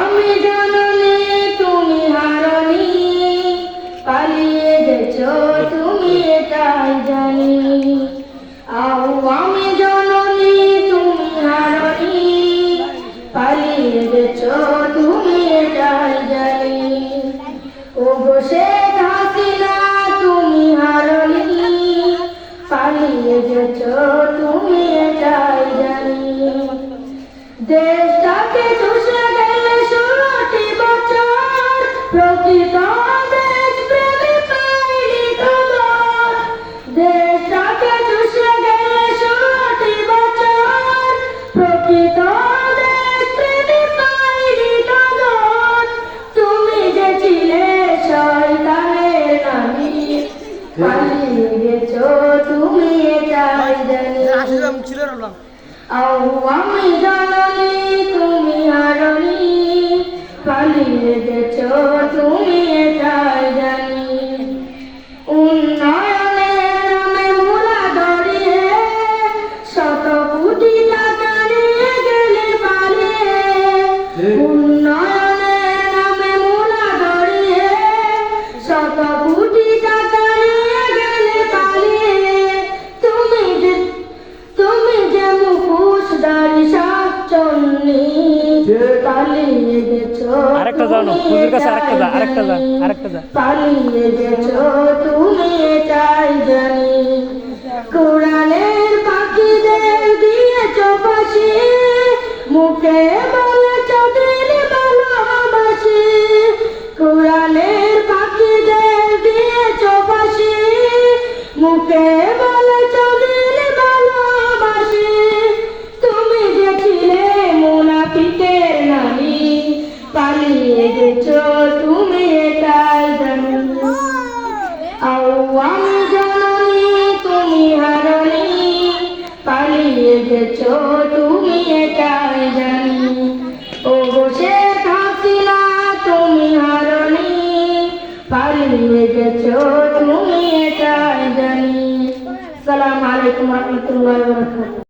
আমি জাননি তুমি হারনি, পালিয়ে গেছ তুমি এটাই জানি। আমি জাননি তুমি হারনি, পালিয়ে গেছ তুমি এটাই জানি। ও বসে হাসিনা, তুমি হারনি, পালিয়ে গেছ আসলাম পালিয়ে গেছো আরেকটা যাও না, হুজুর কাছে আরেকটা যা, আরেকটা যা, আরেকটা যা। পালিয়ে গেছো পালিয়ে গেছো তুমি এটাই জানি। আও আমি জানি তুমি হারনি, পালিয়ে গেছো তুমি ও না তুমি হারনি, পালিয়ে গেছো তুমি সালাম আলাইকুম